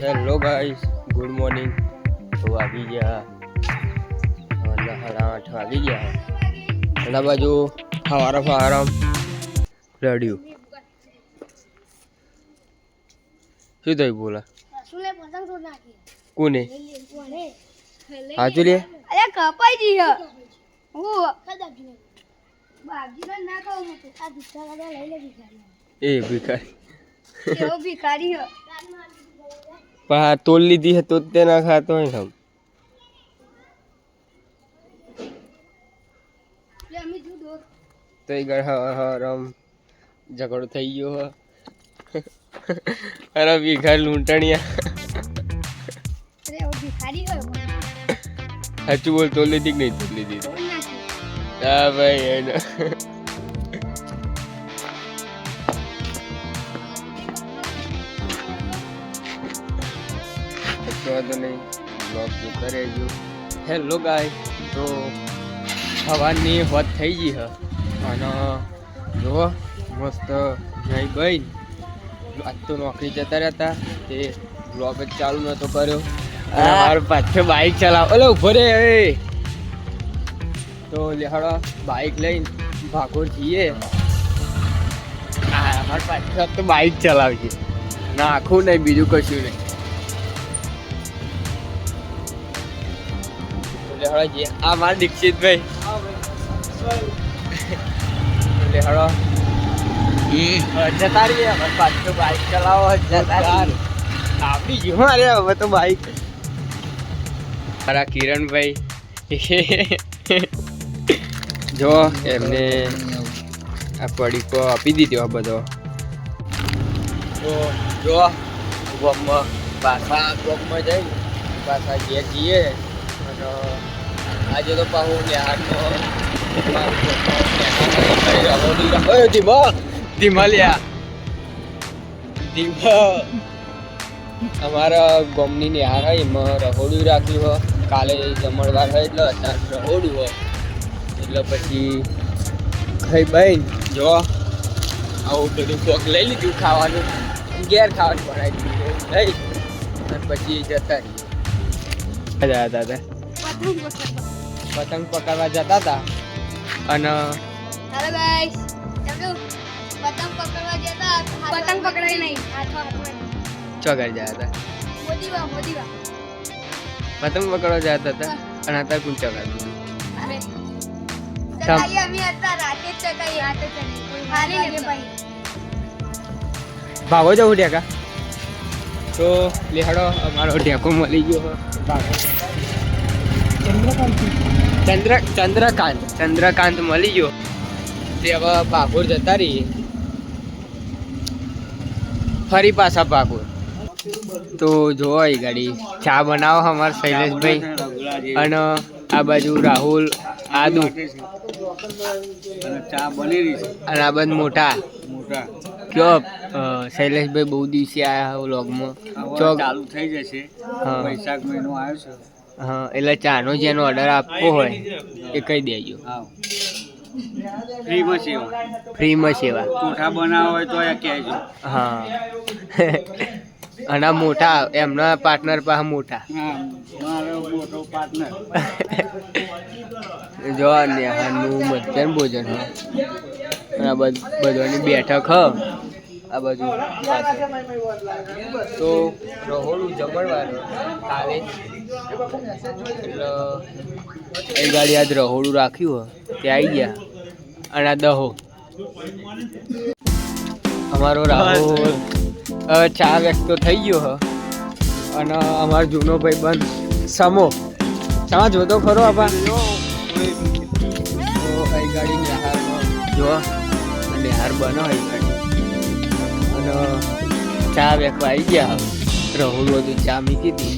Hello guys good morning તો વાગી ગયા. સાડા આઠ વાગી ગયા. એના બાજુ સવારે સવારે રડ્યું. શું થયું બોલા? કોને? હાચું લે અરે કપાઈ જી એ ભિખારી. ભિખારી હે. પણ આ તોલ લીધી છે તો તે ના ખાતો હોય ને તો એ ગળ હરમ ઝઘડો થઈ ગયો હ. અરે ભિખારી લૂંટણિયા. હે સાચું બોલ તો લીધી કે નહીં તો લીધી? હા ભાઈ એને. વાંધો નહીં બ્લોગ જો કરે જો. હેલો ગાય તો સવારની વાત થઈ ગઈ હ. અને જો મસ્ત જય ભાઈ આજ તો નોકરી જતા રહેતા. તે બ્લોગ જ ચાલુ નતો કર્યો. અને મારો પાછો બાઇક ચલાવ. ઓલો ઊભો રે એ. તો લેહાડો બાઇક લઈને ભાગોર જઈએ. હા અમાર પાછળ તો બાઇક ચલાવજે. ના આખું નહીં બીજું કશું નહીં. તો લેહાડો જઈએ. આ માર દીક્ષિતભાઈ. હળો જતા રહીએ હવે પાછું બાઇક ચલાવો જતા આપી ગયું અરે હવે તો બાઇક મારા કિરણભાઈ. જો એમને આ પડીકો આપી દીધો આ બધો. તો જો ગોમમાં પાછા ગોમમાં જઈ પાછા ઘેર જઈએ અને આજે તો પાછું નેહાડનો ધીમા ધીમા. લ્યા ધીમા. અમારા ગોમની નિહાર હોય એમાં રહોડું રાખ્યું હોય કાલે જમણવાર હોય એટલે અત્યારે રહોડું હોય એટલે પછી ખાઈ બહેન, જો, આવું બધું કોક લઈ લીધું ખાવાનું. ઘેર ખાવાનું બનાવી દીધું. લઈ. અને પછી જતા રહીએ. દાદા. પતંગ પકડવા જતા હતા અને હેલો ગાઈસ ચાલો. પતંગ પકડવા જતા પતંગ પકડાઈ નહીં. હાથો હાથમાં ચોગર જતા હતા. પતંગ પકડવા જતા હતા અને અત્યારે કોણ ચોગર ઘર ચકાઈ અમે હતા રાતે ચકાઈ રાતે ચકાઈ હારી ને ભાઈ ભાગો જવું ઢેકા? તો લેહાડો અમારો ઢેકો મળી ગયો. ભાગો. ચંદ્ર ચંદ્રકાંત. ચંદ્રકાંત મળી ગયો. તે હવે ભાગોર જતા રહીએ. ફરી પાછા ભાગોર. તો જોવો એ ગાડી ચા બનાવો અમાર શૈલેષભાઈ. અને આ બાજુ રાહુલ આદુ. ચા બની રહી છે અને આ બાજુ મોટા. મોટા કયો શૈલેષભાઈ બહુ દિવસે આયા વ્લોગમાં હવે ચોક. ચાલુ થઈ જશે. વૈશાખ મહિનો આવ્યો છે. હા એટલે ચાનો જેનો ઓર્ડર આપવો હોય એ કહી દેજો. હા. ફ્રીમાં સેવા. ફ્રીમાં સેવા. ચોઠા બનાવવા હોય તો કહેજો હા. અને મોટા એમના પાર્ટનર પાસે મોટા. હા મારો મોટો પાર્ટનર જો નેહાનું મધ્યાહન ભોજન હ. આ બધ- બધાની બેઠક હ. આ બાજુ તો રહોળું જમણવાર કાલે એટલે એ ગાડી આજ રહોડું રાખ્યું હ, તે આવી ગયા. અને આ દહો. અમારો રાહુલ. હવે ચા વ્યક્ત થઈ ગયો હ. અને અમારો જૂનો ભાઈ બંધ. સમો. શા જોતો ખરો આપા. અહીં ગાડી નિહારમાં જો નિહાર બનો અહીં ગાડી. અને ચા વેકવા આવી ગયા રાહુલ બધું ચા મીકી હતી